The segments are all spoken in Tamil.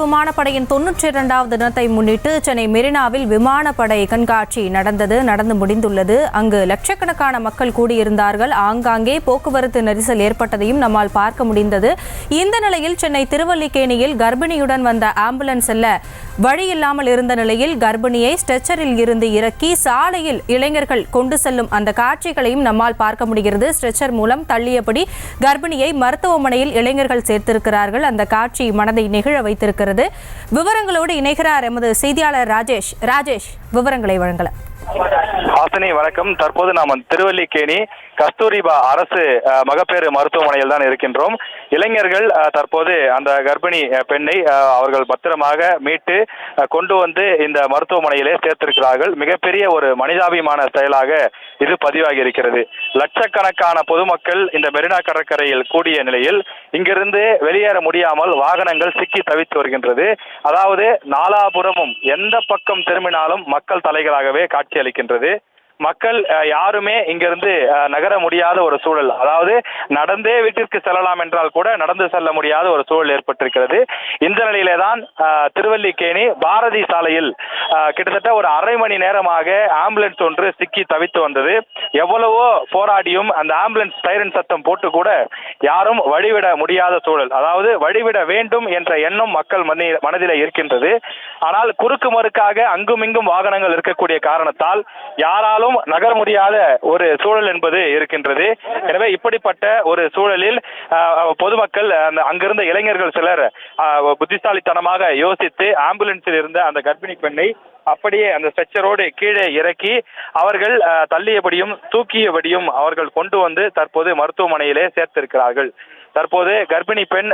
விமானப்படையின் தொன்னூற்றி இரண்டாவது தினத்தை முன்னிட்டு சென்னை மெரினாவில் விமானப்படை கண்காட்சி நடந்தது நடந்து முடிந்துள்ளது. அங்கு லட்சக்கணக்கான மக்கள் கூடியிருந்தார்கள். ஆங்காங்கே போக்குவரத்து நெரிசல் ஏற்பட்டதையும் நம்மால் பார்க்க முடிந்தது. இந்த நிலையில் சென்னை திருவல்லிக்கேணியில் கர்ப்பிணியுடன் வந்த ஆம்புலன்ஸ் செல்ல வழி இல்லாமல் இருந்த நிலையில் கர்ப்பிணியை ஸ்ட்ரெச்சரில் இருந்து இறக்கி சாலையில் இளைஞர்கள் கொண்டு செல்லும் அந்த காட்சிகளையும் நம்மால் பார்க்க முடிகிறது. ஸ்ட்ரெச்சர் மூலம் தள்ளியபடி கர்ப்பிணியை மருத்துவமனையில் இளைஞர்கள் சேர்த்திருக்கிறார்கள். அந்த காட்சி மனதை நெகிழ வைத்திருக்கிறது. விவரங்களோடு இணைகிறார் எமது செய்தியாளர் ராஜேஷ். ராஜேஷ் விவரங்களை வழங்கலாம். ஹாசினி வணக்கம். தற்போது நாம் திருவல்லிக்கேணி கஸ்தூரிபா அரசு மகப்பேறு மருத்துவமனையில் தான் இருக்கின்றோம். இளைஞர்கள் தற்போது அந்த கர்ப்பிணி பெண்ணை அவர்கள் பத்திரமாக மீட்டு கொண்டு வந்து இந்த மருத்துவமனையிலே சேர்த்திருக்கிறார்கள். மிகப்பெரிய ஒரு மனிதாபிமான செயலாக இது பதிவாகி இருக்கிறது லட்சக்கணக்கான பொதுமக்கள் இந்த மெரினா கடற்கரையில் கூடிய நிலையில் இங்கிருந்து வெளியேற முடியாமல் வாகனங்கள் சிக்கி தவித்து வருகின்றது. அதாவது நாலாபுறமும் எந்த பக்கம் திரும்பினாலும் மக்கள் தலைகளாகவே காட்சி அளிக்கின்றது. மக்கள் யாருமே இங்கிருந்து நகர முடியாத ஒரு சூழல். அதாவது நடந்தே வீட்டிற்கு செல்லலாம் என்றால் கூட நடந்து செல்ல முடியாத ஒரு சூழல் ஏற்பட்டிருக்கிறது. இந்த நிலையிலே தான் திருவல்லிக்கேணி பாரதி சாலையில் கிட்டத்தட்ட ஒரு அரை மணி நேரமாக ஆம்புலன்ஸ் ஒன்று சிக்கி தவித்து வந்தது. எவ்வளவோ போராடியும் அந்த ஆம்புலன்ஸ் சைரன் சத்தம் போட்டு கூட யாரும் வழிவிட முடியாத சூழல். அதாவது வழிவிட வேண்டும் என்ற எண்ணம் மக்கள் மனி இருக்கின்றது. ஆனால் குறுக்கு மறுக்காக அங்குமிங்கும் வாகனங்கள் இருக்கக்கூடிய காரணத்தால் யாராலும் நகர முடியாத ஒரு சூழல் என்பது இருக்கின்றது. எனவே இப்படிப்பட்ட ஒரு சூழலில் பொதுமக்கள் அந்த அங்கிருந்த இளைஞர்கள் சிலர் புத்திசாலித்தனமாக யோசித்து ஆம்புலன்ஸில் இருந்த அந்த கர்ப்பிணி பெண்ணை அப்படியே அந்த ஸ்ட்ரெச்சரோடு கீழே இறக்கி அவர்கள் தள்ளியபடியும் தூக்கியபடியும் அவர்கள் கொண்டு வந்து தற்போது மருத்துவமனையிலே சேர்த்திருக்கிறார்கள். தற்போது கர்ப்பிணி பெண்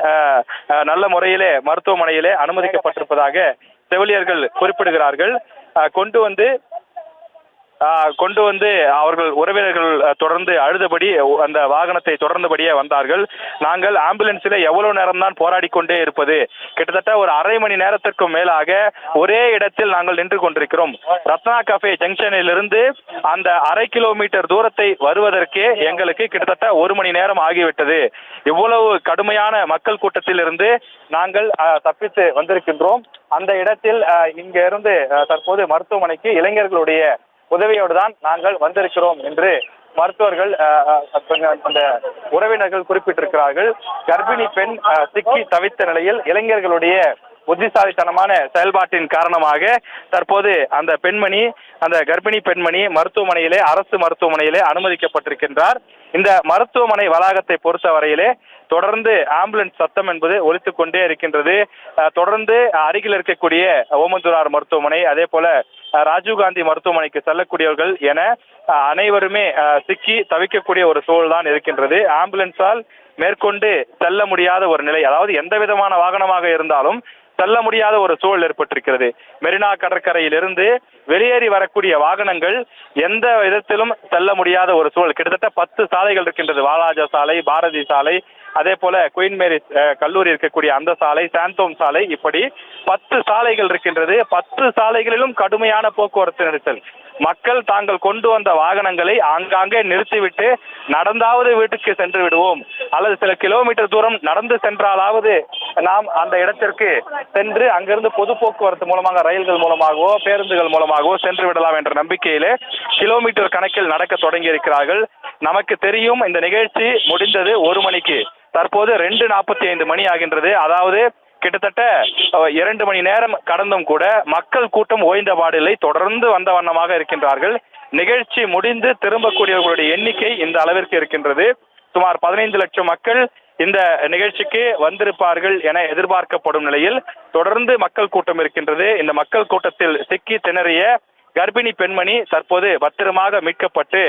நல்ல முறையிலே மருத்துவமனையிலே அனுமதிக்கப்பட்டிருப்பதாக செவிலியர்கள் குறிப்பிடுகிறார்கள். கொண்டு வந்து கொண்டு வந்து அவர்கள் உறவினர்கள் தொடர்ந்து அழுதபடி அந்த வாகனத்தை தொடர்ந்தபடியே வந்தார்கள். நாங்கள் ஆம்புலன்ஸில் எவ்வளவு நேரம் தான் போராடி கொண்டே இருப்பது? கிட்டத்தட்ட ஒரு அரை மணி நேரத்திற்கும் மேலாக ஒரே இடத்தில் நாங்கள் நின்று கொண்டிருக்கிறோம். ரத்னா கஃபே ஜங்ஷனிலிருந்து அந்த அரை கிலோமீட்டர் தூரத்தை வருவதற்கே எங்களுக்கு கிட்டத்தட்ட ஒரு மணி நேரம் ஆகிவிட்டது. இவ்வளவு கடுமையான மக்கள் கூட்டத்திலிருந்து நாங்கள் தப்பித்து வந்திருக்கின்றோம். அந்த இடத்தில் இங்கிருந்து இங்க இருந்து தற்போது மருத்துவமனைக்கு இளைஞர்களுடைய உதவியோடு தான் நாங்கள் வந்திருக்கிறோம் என்று மருத்துவர்கள் அந்த உறவினர்கள் குறிப்பிட்டிருக்கிறார்கள். கர்ப்பிணி பெண் சிக்கி தவித்த நிலையில் இளைஞர்களுடைய புத்திசாலித்தனமான செயல்பாட்டின் காரணமாக தற்போது அந்த பெண்மணி அந்த கர்ப்பிணி பெண்மணி மருத்துவமனையிலே அரசு மருத்துவமனையிலே அனுமதிக்கப்பட்டிருக்கின்றார். இந்த மருத்துவமனை வளாகத்தை பொறுத்தவரையிலே தொடர்ந்து ஆம்புலன்ஸ் சத்தம் என்பது ஒலித்துக் கொண்டே இருக்கின்றது தொடர்ந்து அருகில் இருக்கக்கூடிய ஓமந்தூரார் மருத்துவமனை அதே போல ராஜீவ்காந்தி மருத்துவமனைக்கு செல்லக்கூடியவர்கள் என அனைவருமே சிக்கி தவிக்கக்கூடிய ஒரு சூழல் தான் இருக்கின்றது. ஆம்புலன்ஸால் மேற்கொண்டு செல்ல முடியாத ஒரு நிலை அதாவது எந்த விதமான வாகனமாக இருந்தாலும் செல்ல முடியாத ஒரு சூழல் ஏற்பட்டிருக்கிறது. மெரினா கடற்கரையிலிருந்து வெளியேறி வரக்கூடிய வாகனங்கள் எந்த விதத்திலும் செல்ல முடியாத ஒரு சூழல். கிட்டத்தட்ட பத்து சாலைகள் இருக்கின்றது. வாலாஜா சாலை பாரதி சாலை அதே போல குயின் மேரி கல்லூரி இருக்கக்கூடிய அந்த சாலை சாந்தோம் சாலை இப்படி பத்து சாலைகள் இருக்கின்றது. பத்து சாலைகளிலும் கடுமையான போக்குவரத்து நெரிசல். மக்கள் தாங்கள் கொண்டு வந்த வாகனங்களை ஆங்காங்கே நிறுத்திவிட்டு நடந்தாவது வீட்டுக்கு சென்று விடுவோம். அல்லது சில கிலோமீட்டர் தூரம் நடந்து சென்றாலாவது நாம் அந்த இடத்திற்கு சென்று அங்கிருந்து பொது போக்குவரத்து மூலமாக ரயில்கள் மூலமாகவோ பேருந்துகள் மூலமாகவோ சென்று விடலாம் என்ற நம்பிக்கையிலே கிலோமீட்டர் கணக்கில் நடக்க தொடங்கி இருக்கிறார்கள் நமக்கு தெரியும் இந்த நிகழ்ச்சி முடிந்தது ஒரு மணிக்கு. தற்போது ரெண்டு நாற்பத்தி ஐந்து மணி ஆகின்றது. அதாவது கிட்டத்தட்ட இரண்டு மணி நேரம் கடந்தும் கூட மக்கள் கூட்டம் ஓய்ந்த பாடில்லை. தொடர்ந்து வந்த வண்ணமாக இருக்கின்றார்கள். நிகழ்ச்சி முடிந்து திரும்பக்கூடியவர்களுடைய எண்ணிக்கை இந்த அளவிற்கு இருக்கின்றது. சுமார் பதினைந்து லட்சம் மக்கள் இந்த நிகழ்ச்சிக்கு வந்திருப்பார்கள் என எதிர்பார்க்கப்படும் நிலையில் தொடர்ந்து மக்கள் கூட்டம் இருக்கின்றது. இந்த மக்கள் கூட்டத்தில் சிக்கி திணறிய கர்ப்பிணி பெண்மணி தற்போது பத்திரமாக மீட்கப்பட்டு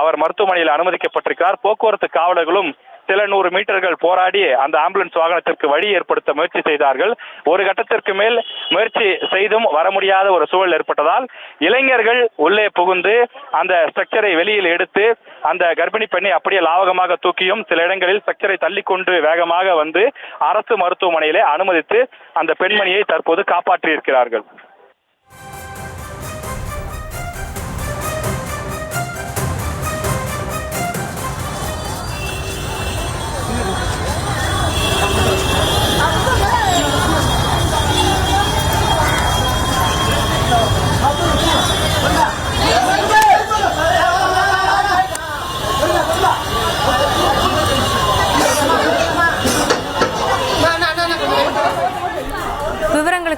அவர் மருத்துவமனையில் அனுமதிக்கப்பட்டிருக்கிறார். போக்குவரத்து காவலர்களும் சில நூறு மீட்டர்கள் போராடி அந்த ஆம்புலன்ஸ் வாகனத்திற்கு வழி ஏற்படுத்த முயற்சி செய்தார்கள். ஒரு கட்டத்திற்கு மேல் முயற்சி செய்தும் வர முடியாத ஒரு சூழல் ஏற்பட்டதால் இளைஞர்கள் உள்ளே புகுந்து அந்த ஸ்ட்ரக்சரை வெளியில் எடுத்து அந்த கர்ப்பிணி பெண்ணை அப்படியே லாவகமாக தூக்கியும் சில இடங்களில் ஸ்ட்ரக்சரை தள்ளிக்கொண்டு வேகமாக வந்து அரசு மருத்துவமனையிலே அனுமதித்து அந்த பெண்மணியை தற்போது காப்பாற்றியிருக்கிறார்கள்.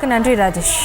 நன்றி ராஜேஷ்.